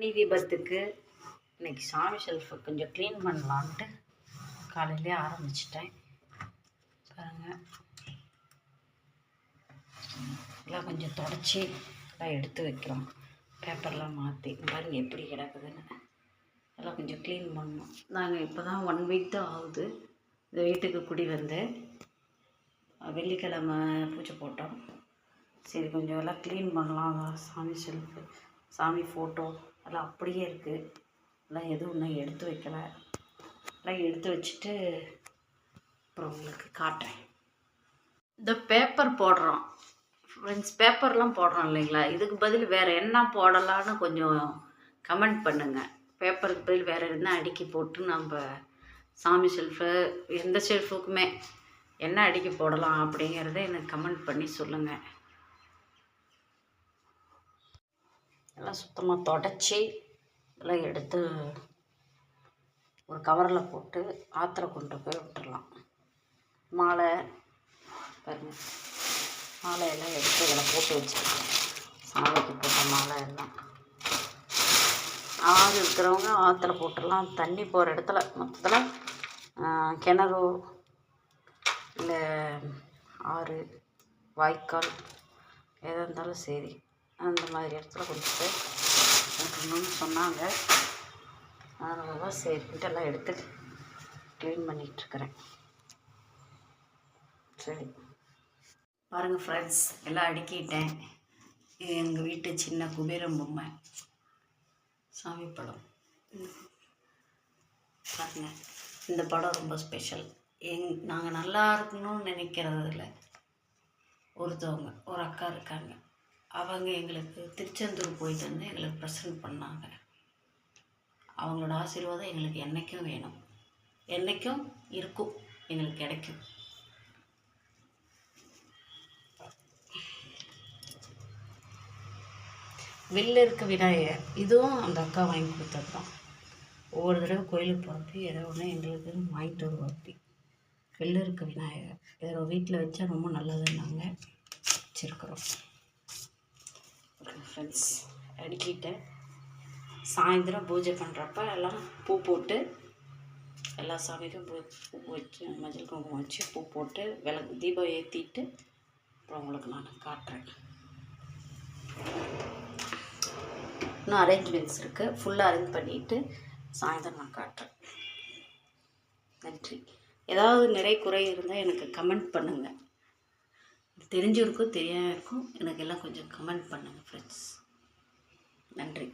நீ தீபத்துக்கு இன்னைக்கு சாமி ஷெல்ஃபை கொஞ்சம் க்ளீன் பண்ணலான்ட்டு காலையிலே ஆரம்பிச்சிட்டேன். பாருங்கள் எல்லாம் கொஞ்சம் தொடச்சி எல்லாம் எடுத்து வைக்கிறோம். பேப்பர்லாம் மாற்றி பாருங்க எப்படி கிடக்குதுன்னு. எல்லாம் கொஞ்சம் க்ளீன் பண்ணணும். நாங்கள் இப்போ தான் ஒன் வீக் தான் ஆகுது. இந்த வீட்டுக்கு குடி வந்து. வெள்ளிக்கிழமை பூஜை போட்டோம். சரி கொஞ்சம் எல்லாம் க்ளீன் பண்ணலாம். சாமி ஷெல்ஃபு சாமி ஃபோட்டோ எல்லாம் அப்படியே இருக்குது எல்லாம் எதுவும் இன்னும் எடுத்து வைக்கலை. எல்லாம் எடுத்து வச்சுட்டு அப்புறம் உங்களுக்கு காட்டுறேன். இந்த பேப்பர் போடுறோம். ஃப்ரெண்ட்ஸ் பேப்பர்லாம் போடுறோம் இல்லைங்களா? இதுக்கு பதில் வேறு என்ன போடலான்னு கொஞ்சம் கமெண்ட் பண்ணுங்கள் பேப்பருக்கு பதில் வேறு என்ன அடுக்கி போட்டு நம்ம சாமி ஷெல்ஃபு எந்த ஷெல்ஃபுக்குமே என்ன அடுக்கி போடலாம் அப்படிங்கிறத எனக்கு கமெண்ட் பண்ணி சொல்லுங்கள் எல்லாம் சுத்தமாக தொடச்சி எல்லாம் எடுத்து ஒரு கவரில் போட்டு ஆற்றுல கொண்டு போய் விட்டுறலாம். மாலை பாருங்க. மாலையெல்லாம் எடுத்து இதில் போட்டு வச்சுருக்கேன் சாமிக்கு போட்ட மாலை எல்லாம். ஆறு இருக்கிறவங்க ஆற்றுல போட்டுடலாம் தண்ணி போகிற இடத்துல மொத்தத்தில் கிணறோ இல்லை ஆறு வாய்க்கால் எதாக இருந்தாலும் சரி. அந்த மாதிரி இடத்துல கொடுத்துட்டு சொன்னாங்க. அதனால தான் சரின்ட்டு எல்லாம் எடுத்து க்ளீன் பண்ணிகிட்ருக்குறேன் சரி. பாருங்கள் ஃப்ரெண்ட்ஸ் எல்லாம் அடுக்கிட்டேன். இது எங்கள் வீட்டு சின்ன குபேரம் பொம்மை. சாமி படம். பாருங்க இந்த படம் ரொம்ப ஸ்பெஷல் எங் நாங்கள் நல்லா இருக்கணும்னு நினைக்கிறதில்ல. ஒருத்தவங்க ஒரு அக்கா இருக்காங்க. அவங்க எங்களுக்கு திருச்செந்தூர் போய் வந்து எங்களுக்கு ப்ரெசன்ட் பண்ணாங்க. அவங்களோட ஆசீர்வாதம் எங்களுக்கு என்றைக்கும் வேணும். என்றைக்கும் இருக்கும். எங்களுக்கு கிடைக்கும். வெளில இருக்க விநாயகர். இதுவும் அந்த அக்கா வாங்கி கொடுத்தது தான். ஒவ்வொரு தடவை கோயிலுக்கு போகிறப்ப ஏதோ ஒன்று எங்களுக்கு வாங்கிட்டு வருவோம் அப்படி வெளில இருக்க விநாயகர். வேறு வீட்டில் வச்சா ரொம்ப நல்லதுன்னாங்க. வச்சுருக்குறோம். ஃப்ரெண்ட்ஸ் அடுக்கிட்டேன் சாயந்தரம் பூஜை பண்ணுறப்ப எல்லாம் பூ போட்டு எல்லா சாமிக்கும் பூ பூ வச்சு மஞ்சள் குங்குமம் வச்சு பூ போட்டு விளக்கு தீபம் ஏற்றிட்டு அப்புறம் உங்களுக்கு நான் காட்டுறேன். இன்னும் அரேஞ்ச்மெண்ட்ஸ் இருக்குது ஃபுல்லாக அரேஞ்ச் பண்ணிவிட்டு சாயந்தரம் நான் காட்டுறேன். நன்றி. ஏதாவது நிறை குறை இருந்தால் எனக்கு கமெண்ட் பண்ணுங்கள் தெரிஞ்சிருக்கும் தெரியாமல் இருக்கும் எனக்கு எல்லாம் கொஞ்சம் கமெண்ட் பண்ணுங்கள் ஃப்ரெண்ட்ஸ் நன்றி.